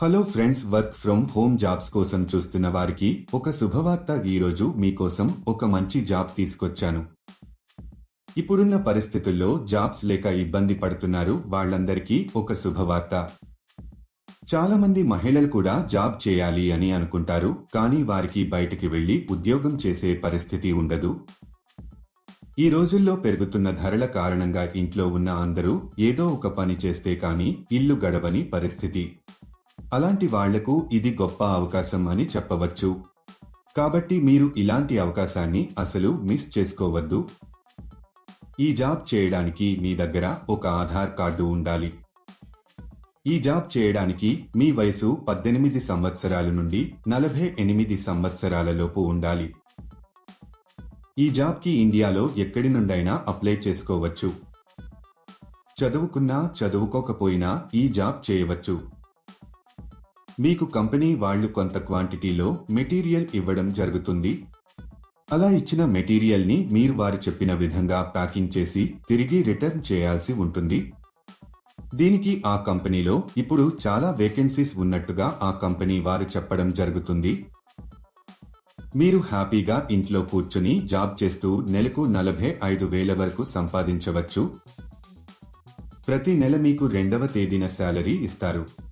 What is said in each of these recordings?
Hello friends work from home jobs కోసం చూస్తున్న వారికి ఒక శుభవార్త ఈరోజు మీకోసం ఒక మంచి జాబ్ తీసుకొచ్చాను. ఇప్పుడున్న పరిస్థితుల్లో జాబ్స్ లేక ఇబ్బంది పడుతున్నారు వాళ్ళందరికీ ఒక శుభవార్త. చాలా మంది మహిళలు కూడా జాబ్ చేయాలి అని అనుకుంటారు కానీ వారికి బయటికి వెళ్ళి ఉద్యోగం చేసే పరిస్థితి ఉండదు. ఈ రోజుల్లో పెరుగుతున్న ధరల కారణంగా ఇంట్లో ఉన్న అందరూ ఏదో ఒక పని చేస్తే కానీ ఇల్లు గడవని పరిస్థితి. అలాంటి వాళ్ళకు ఇది గొప్ప అవకాశం అని చెప్పవచ్చు. కాబట్టి మీరు ఇలాంటి అవకాశాన్ని అసలు మిస్ చేసుకోవద్దు. ఈ జాబ్ చేయడానికి మీ దగ్గర ఒక ఆధార్ కార్డు ఉండాలి. ఈ జాబ్ చేయడానికి మీ వయసు పద్దెనిమిది సంవత్సరాల నుండి నలభై ఎనిమిది సంవత్సరాలలోపు ఉండాలి. ఈ జాబ్కి ఇండియాలో ఎక్కడి నుండైనా అప్లై చేసుకోవచ్చు. చదువుకున్నా చదువుకోకపోయినా ఈ జాబ్ చేయవచ్చు. మీకు కంపెనీ వాళ్ళు కొంత క్వాంటిటీలో మెటీరియల్ ఇవ్వడం జరుగుతుంది. అలా ఇచ్చిన మెటీరియల్ని మీరు వారు చెప్పిన విధంగా ప్యాకింగ్ చేసి తిరిగి రిటర్న్ చేయాల్సి ఉంటుంది. దీనికి ఆ కంపెనీలో ఇప్పుడు చాలా వేకెన్సీస్ ఉన్నట్టుగా ఆ కంపెనీ వారు చెప్పడం జరుగుతుంది. మీరు హ్యాపీగా ఇంట్లో కూర్చుని జాబ్ చేస్తూ నెలకు నలభై ఐదు వేల వరకు సంపాదించవచ్చు. ప్రతి నెల మీకు రెండవ తేదీన శాలరీ ఇస్తారు.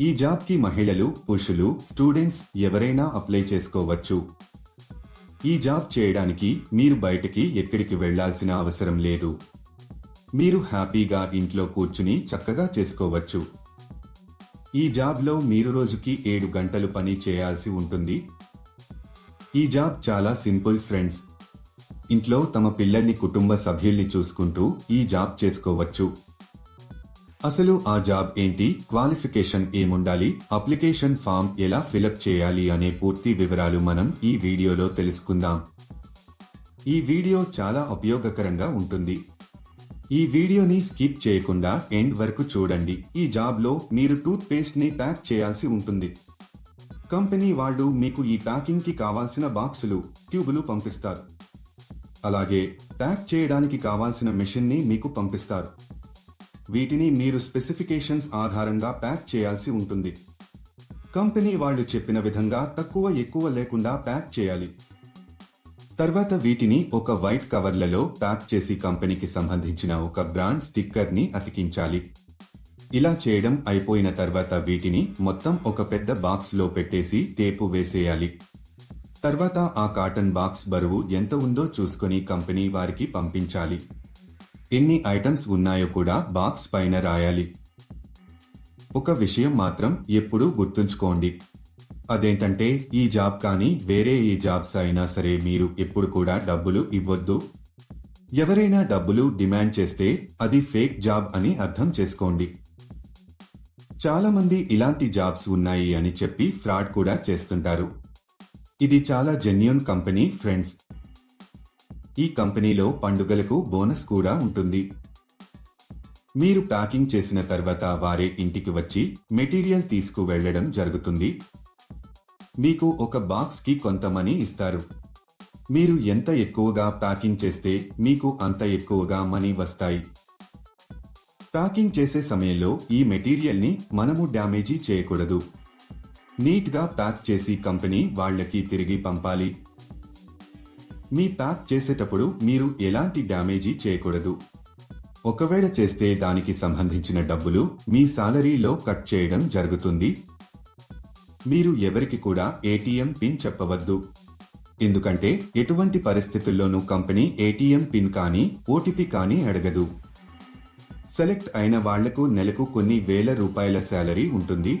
ఈ జాబ్కి మహిళలు పురుషులు స్టూడెంట్స్ ఎవరైనా అప్లై చేసుకోవచ్చు. ఈ జాబ్ చేయడానికి మీరు బయటకి ఎక్కడికి వెళ్ళాల్సిన అవసరం లేదు. మీరు హ్యాపీగా ఇంట్లో కూర్చుని చక్కగా చేసుకోవచ్చు. ఈ జాబ్లో మీరు రోజుకి ఏడు గంటలు పని చేయాల్సి ఉంటుంది. ఈ జాబ్ చాలా సింపుల్ ఫ్రెండ్స్. ఇంట్లో తమ పిల్లల్ని కుటుంబ సభ్యుల్ని చూసుకుంటూ ఈ జాబ్ చేసుకోవచ్చు. అసలు ఆ జాబ్ ఏంటి? క్వాలిఫికేషన్ ఏముండాలి? అప్లికేషన్ ఫామ్ ఎలా ఫిలప్ చేయాలి అనే పూర్తి వివరాలు మనం ఈ వీడియోలో తెలుసుకుందాం. ఈ వీడియో చాలా ఉపయోగకరంగా ఉంటుంది. ఈ వీడియోని స్కిప్ చేయకుండా ఎండ్ వరకు చూడండి. ఈ జాబ్లో మీరు టూత్ పేస్ట్ని ప్యాక్ చేయాల్సి ఉంటుంది. కంపెనీ వాళ్ళు మీకు ఈ ప్యాకింగ్కి కావాల్సిన బాక్సులు ట్యూబులు పంపిస్తారు. అలాగే ప్యాక్ చేయడానికి కావాల్సిన మెషిన్ని మీకు పంపిస్తారు. వీటిని మీరు స్పెసిఫికేషన్స్ ఆధారంగా ప్యాక్ చేయాల్సి ఉంటుంది. కంపెనీ వాళ్ళు చెప్పిన విధంగా తక్కువ ఎక్కువ లేకుండా ప్యాక్ చేయాలి. తర్వాత వీటిని ఒక వైట్ కవర్లలో ప్యాక్ చేసి కంపెనీకి సంబంధించిన ఒక బ్రాండ్ స్టిక్కర్ని అతికించాలి. ఇలా చేయడం అయిపోయిన తర్వాత వీటిని మొత్తం ఒక పెద్ద బాక్స్లో పెట్టేసి టేపు వేసేయాలి. తర్వాత ఆ కాటన్ బాక్స్ బరువు ఎంత ఉందో చూసుకొని కంపెనీ వారికి పంపించాలి. ఎన్ని ఐటమ్స్ ఉన్నాయో కూడా బాక్స్ పైన రాయాలి. ఒక విషయం మాత్రం ఎప్పుడూ గుర్తుంచుకోండి. అదేంటంటే ఈ జాబ్ కానీ వేరే ఏ జాబ్స్ అయినా సరే మీరు ఎప్పుడు కూడా డబ్బులు ఇవ్వద్దు. ఎవరైనా డబ్బులు డిమాండ్ చేస్తే అది ఫేక్ జాబ్ అని అర్థం చేసుకోండి. చాలామంది ఇలాంటి జాబ్స్ ఉన్నాయి అని చెప్పి ఫ్రాడ్ కూడా చేస్తుంటారు. ఇది చాలా జెన్యున్ కంపెనీ ఫ్రెండ్స్. ఈ కంపెనీలో పండుగలకు బోనస్ కూడా ఉంటుంది. మీరు ప్యాకింగ్ చేసిన తర్వాత వారే ఇంటికి వచ్చి మెటీరియల్ తీసుకు వెళ్ళడం జరుగుతుంది. మీకు ఒక బాక్స్కి కొంత మనీ ఇస్తారు. మీరు ఎంత ఎక్కువగా ప్యాకింగ్ చేస్తే మీకు అంత ఎక్కువగా మనీ వస్తాయి. ప్యాకింగ్ చేసే సమయంలో ఈ మెటీరియల్ని మనము డ్యామేజీ చేయకూడదు. నీట్గా ప్యాక్ చేసి కంపెనీ వాళ్ళకి తిరిగి పంపాలి. మీ ప్యాక్ చేసేటప్పుడు మీరు ఎలాంటి డ్యామేజీ చేయకూడదు. ఒకవేళ చేస్తే దానికి సంబంధించిన డబ్బులు మీ సాలరీలో కట్ చేయడం జరుగుతుంది. మీరు ఎవరికి కూడా ఏటీఎం పిన్ చెప్పవద్దు. ఎందుకంటే ఎటువంటి పరిస్థితుల్లోనూ కంపెనీ ఏటీఎం పిన్ కానీ ఓటీపీ కానీ అడగదు. సెలెక్ట్ అయిన వాళ్ళకు నెలకు కొన్ని వేల రూపాయల శాలరీ ఉంటుంది.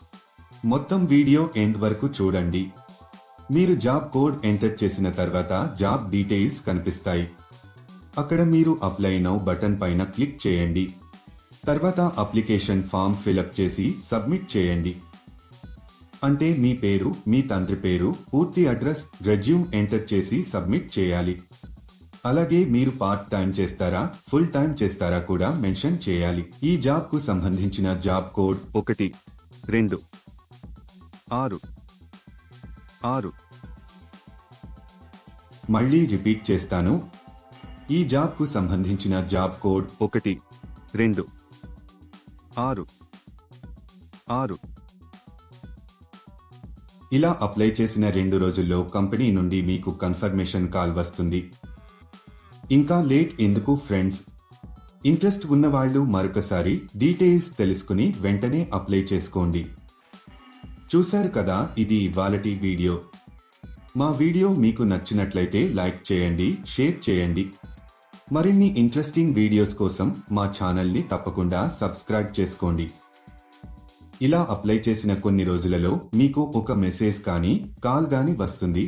మొత్తం వీడియో ఎండ్ వరకు చూడండి. మీరు జాబ్ కోడ్ ఎంటర్ చేసిన తర్వాత జాబ్ డీటెయిల్స్ కనిపిస్తాయి. అక్కడ మీరు అప్లై నౌ బటన్ పైన క్లిక్ చేయండి. తర్వాత అప్లికేషన్ ఫామ్ ఫిలప్ చేసి సబ్మిట్ చేయండి. అంటే మీ పేరు మీ తండ్రి పేరు పూర్తి అడ్రస్ రెజ్యూమ్ ఎంటర్ చేసి సబ్మిట్ చేయాలి. అలాగే మీరు పార్ట్ టైం చేస్తారా ఫుల్ టైం చేస్తారా కూడా మెన్షన్ చేయాలి. ఈ జాబ్కు సంబంధించిన జాబ్ కోడ్ ఒకటి రెండు. ఆరు. ఆరు. మళ్ళీ రిపీట్ చేస్తాను. ఈ జాబ్కు సంబంధించిన జాబ్ కోడ్ ఒకటి రెండు. ఆరు. ఆరు. ఇలా అప్లై చేసిన రెండు రోజుల్లో కంపెనీ నుండి మీకు కన్ఫర్మేషన్ కాల్ వస్తుంది. ఇంకా లేట్ ఎందుకు ఫ్రెండ్స్? ఇంట్రెస్ట్ ఉన్నవాళ్ళు మరొకసారి డీటెయిల్స్ తెలుసుకుని వెంటనే అప్లై చేసుకోండి. చూశారు కదా ఇది ఇవాళటి వీడియో. మా వీడియో మీకు నచ్చినట్లయితే లైక్ చేయండి షేర్ చేయండి. మరిన్ని ఇంట్రెస్టింగ్ వీడియోస్ కోసం మా ఛానల్ని తప్పకుండా సబ్స్క్రైబ్ చేసుకోండి. ఇలా అప్లై చేసిన కొన్ని రోజులలో మీకు ఒక మెసేజ్ కానీ కాల్ గాని వస్తుంది.